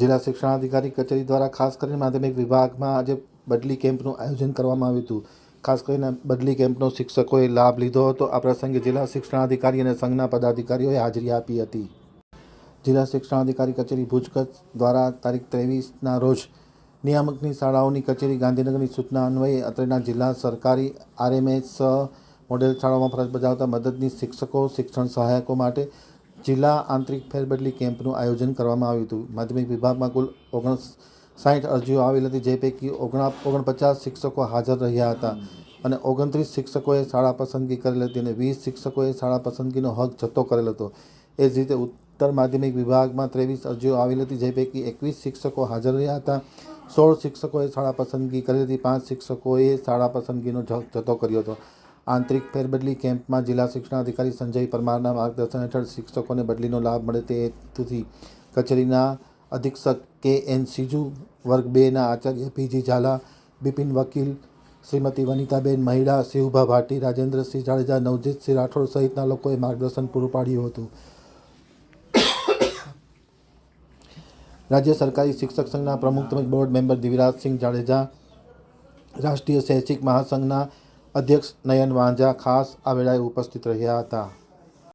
જિલ્લા શિક્ષણાધિકારી કચેરી દ્વારા ખાસ કરીને માધ્યમિક વિભાગમાં આજે બદલી કેમ્પનું આયોજન કરવામાં આવ્યું હતું. ખાસ કરીને બદલી કેમ્પનો શિક્ષકોએ લાભ લીધો હતો. આ પ્રસંગે જિલ્લા શિક્ષણાધિકારી અને સંઘના પદાધિકારીઓએ હાજરી આપી હતી. જિલ્લા શિક્ષણાધિકારી કચેરી ભુજ દ્વારા તારીખ ત્રેવીસના રોજ નિયામકની શાળાઓની કચેરી ગાંધીનગરની સૂચના અન્વયે અત્રેના જિલ્લા સરકારી આરએમએસ મોડેલ શાળાઓમાં ફરજ બજાવતા મદદની શિક્ષકો, શિક્ષણ સહાયકો માટે જિલ્લા આંતરિક ફેરબદલી કેમ્પનું આયોજન કરવામાં આવ્યું હતું. માધ્યમિક વિભાગમાં કુલ ઓગણ સાઠ અરજીઓ આવેલ હતી, જે પૈકી ઓગણા, ઓગણપચાસ શિક્ષકો હાજર રહ્યા હતા અને ઓગણત્રીસ શિક્ષકોએ શાળા પસંદગી કરેલ હતી અને વીસ શિક્ષકોએ શાળા પસંદગીનો હક જતો કરેલ હતો. એ જ રીતે ઉત્તર માધ્યમિક વિભાગમાં ત્રેવીસ અરજીઓ આવેલી હતી, જે પૈકી એકવીસ શિક્ષકો હાજર રહ્યા હતા. સોળ શિક્ષકોએ શાળા પસંદગી કરી હતી, પાંચ શિક્ષકોએ શાળા પસંદગીનો જતો કર્યો હતો. આંતરિક ફેરબદલી કેમ્પમાં જિલ્લા શિક્ષણાધિકારી સંજય પરમારના માર્ગદર્શન હેઠળ શિક્ષકોને બદલીનો લાભ મળે તે હેતુથી કચેરીના અધિક્ષક કે એન સિજુ, વર્ગ બેના આચાર્ય પીજી ઝાલા, બિપિન વકીલ, શ્રીમતી વનિતાબેન મહિડા શિવભા ભાટી, રાજેન્દ્રસિંહ જાડેજા, નવજીતસિંહ રાઠોડ સહિતના લોકોએ માર્ગદર્શન પૂરું પાડ્યું હતું. રાજ્ય સરકારી શિક્ષક સંઘના પ્રમુખ તેમજ બોર્ડ મેમ્બર દિવિરાજસિંહ જાડેજા, રાષ્ટ્રીય શૈક્ષિક મહાસંઘના અધ્યક્ષ નયન વાંઝા ખાસ આ વેળાએ ઉપસ્થિત રહ્યા હતા.